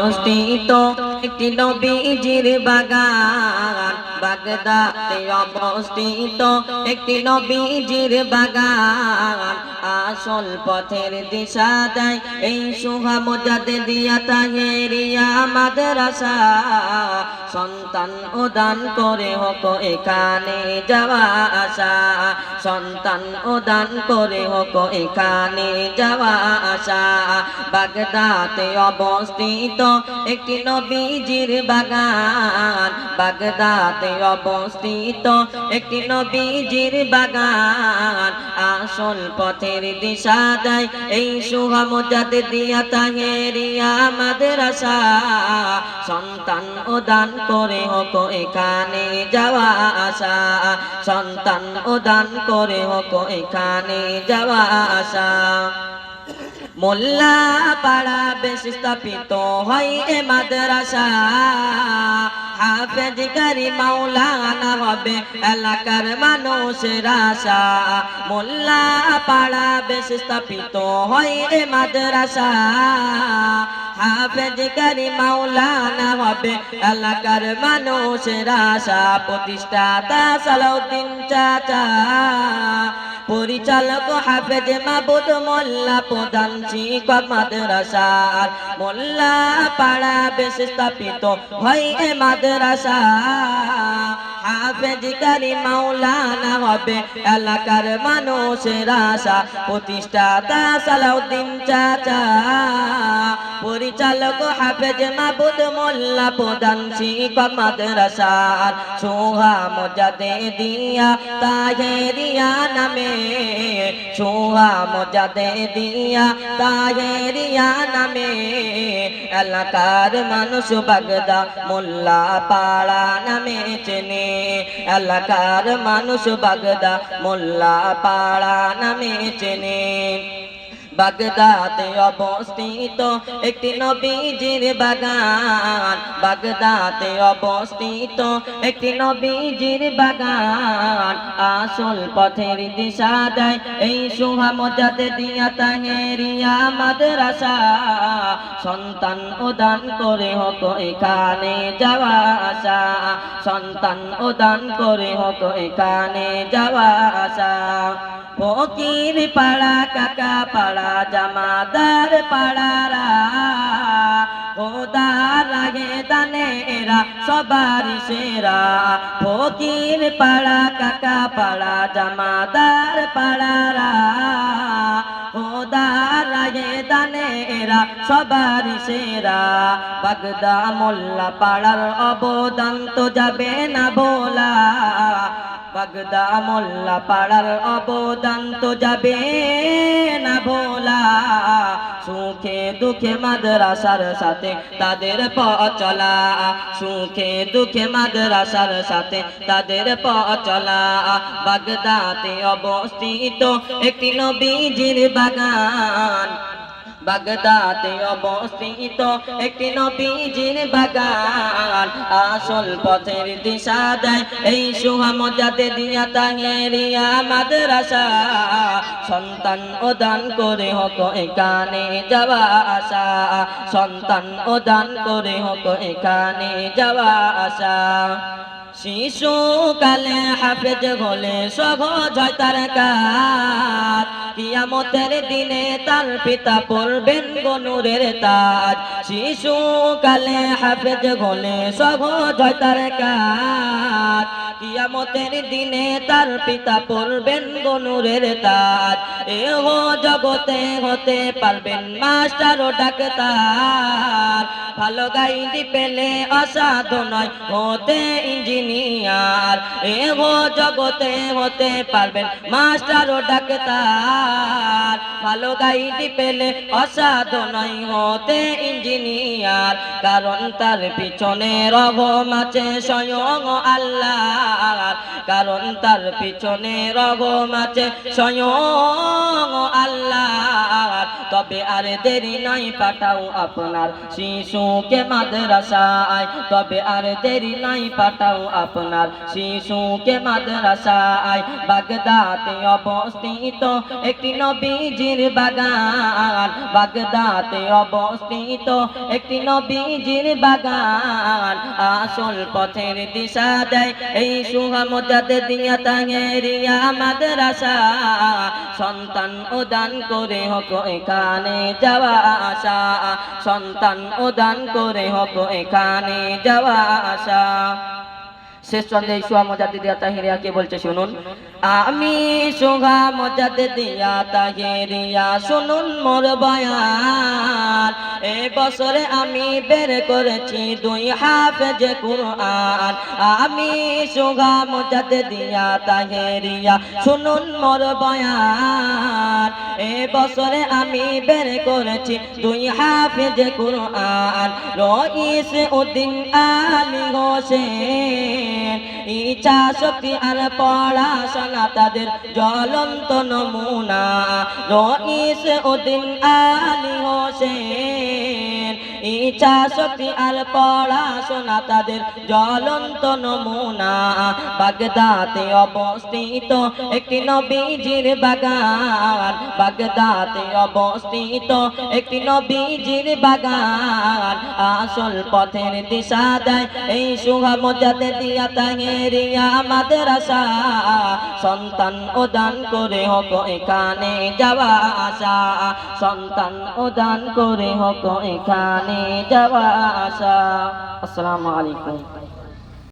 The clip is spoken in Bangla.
অবস্থিত একটি নবীজির বাগান। বাগদাতে অবস্থিত একটি নবীজির বাগান। আসল পথের দিশা দেয় এই সুহামজাদে দিয়া তাহেরিয়া মাদ্রাসা। সন্তান ও দান করে হোক এখানে যাওয়া আসা। সন্তান ও দান করে হোক এখানে যাওয়া আসা। বাগদাতে অবস্থিত একটি নবীজির বাগান। বাগদাতে অবস্থিত একটি নবীজির বাগান। আসল পথের দিশা দেয় এই সুহামজাদ দিয়া তাহেরিয়া মাদ্রাসা। সন্তান ও দান করে হোক এখানে যাওয়া আসা। সন্তান ও দান করে হোক এখানে যাওয়া আসা। মোল্লা পাড়া বেশ স্থাপিত হয় এ মাদ্রাসা। হাফেজ কারি মাওলানা হবে এলাকার মানুষের আশা। মোল্লা পাড়া বেশ স্থাপিত হয় এ মাদ্রাসা। হাফেজ কারি মাওলানা হবে এলাকার মানুষের আশা প্রতিষ্ঠাতা সালাউদ্দিন চাচা। পরিচালক হাফেজ মাবুদ মোল্লা, প্রধান শিক্ষক মাদ্রাসার মোল্লা পাড়া বেশ স্থাপিত হয় এ মাদ্রাসা। হাফেজ কারি মাওলানা হবে এলাকার মানুষের আশা। প্রতিষ্ঠাতা সালাউদ্দিন চাচা, পরিচালক হাফেজ মাবুদ মোল্লা, প্রধান শিক্ষক মাদ্রাসার সোহা মজাদে দিয়া তাহেরিয়া নামে। সোহা মজাদে দিয়া তাহেরিয়া নামে। এলাকার মানুষ বাগদা মোল্লা পাড়া নামে চেনে। এলাকার মানুষ বাগদা মোল্লা পাড়া নামে চেনে। বাগদাদে অবস্থিত একটি নবীজির বাগান। বাগদাদে অবস্থিত একটি নবীজির বাগান। আসল পথের দিশা দেয় এই সোহা মজাদে দিয়া তাহেরিয়া মাদ্রাসা। সন্তান ও দান করে হোক এখানে যাওয়া আসা। সন্তান ও দান করে হোক এখানে যাওয়া আসা। ফকির পাড়া, কাকা পাড়া, জামাদার পাড়ারা। খোদার লাগে দানে এরা সবার সেরা। ফকির পাড়া, কাকা পাড়া, জামাদার পাড়ারা। খোদার লাগে দানে এরা সবার সেরা। বাগদা মোল্লা পাড়ার অবদান তো যাবে না বলা। বাগদা মোল্লা পাড়ার অবদান তো যাবে না ভোলা। সুখে দুঃখে মাদ্রাসার সাথে তাদের পথ চলা। সুখে দুঃখে মাদ্রাসার সাথে তাদের পথ চলা। বাগদাতে অবস্থিত একটি নবীজির বাগান। বাগদাতে অবস্থিত একটি নবীজির বাগান। আসল পথের দিশা দেয় এই সুহা মজাতে দিয়া তাহেরিয়া মাদ্রাসা। সন্তান ও দান করে হোক এখানে যাওয়া আসা। সন্তান ও দান করে হোক এখানে যাওয়া আসা। শিশুকালে হাফেজ হলে সহজ হয় তার কাজ। কিয়ামতের দিনে তার পিতা পড়বেন গনুরের তাজ। শিশুকালে হাফেজ হলে সহজ হয় তার কাজ। কিয়ামতের দিনে তার পিতা পড়বেন গনুরের তাজ। এ হো জগতে হতে পারবেন মাস্টার ও ডাক্তার। ভালো গাইডি পেলে অসাধু নয়, হতে ইঞ্জিনিয়ার। জগতে হতে পারবেন। ভালো গাইডি পেলে অসাধু হতে ইঞ্জিনিয়ার, কারণ তার পিছনে রহম আছে স্বয়ং আল্লাহ কারণ তার পিছনে রহম আছে স্বয়ং আল্লাহ তবে আর দেরি নাই পাঠাও আপনার শিশু শিশুকে মাদ্রাসায়। তবে আর দেরি নাই পাঠাও আপনার শিশুকে মাদ্রাসায় বাগদাতে অবস্থিত একটি নবীজির বাগান। বাগদাতে অবস্থিত একটি নবীজির বাগান। আসল পথের দিশা দেয় এই সুহামজাতে দিয়া তাঙ্গেরিয়া মাদ্রাসা। সন্তান ও দান করে হক এখানে যাওয়া আসা। সন্তান ও দান করে হোক এখানে যাওয়া আসা। শেষ চন্দ্রে সোহা মজাতে দিয়া তাহিরিয়া কে বলছে, শুনুন। আমি সোহা মজাতে দিয়া তাহিরিয়া, শুনুন মোর বয়ান। এ বছরে আমি বের করেছি দুই হাফেজ কুরআন। আমি সোহা মজাতে দিয়া তাহেরিয়া, শুনুন মোর বয়ান। এ বছরে আমি বের করেছি দুই হাফেজ কুরআন। রইস উদ্দিন আলী হোসেন, ইচ্ছা শক্তি আর পড়াশোনা তাদের জ্বলন্ত নমুনা। রইস উদ্দিন আলী হোসেন ইচ্ছা শক্তি আর পড়াশোনা তাদের জ্বলন্ত নমুনা। বাগদাতে অবস্থিত একটি নবীজির বাগান। বাগদাতে অবস্থিত একটি নবীজির বাগান। আসল পথের দিশা দেয় এই সুহা মজাতে দিয়া তাহেরিয়া মাদ্রাসা। সন্তান ও দান করে হোক এখানে যাওয়া আসা। সন্তান ও দান করে হোক এখানে যাওয়া আসা আসসালামু আলাইকুম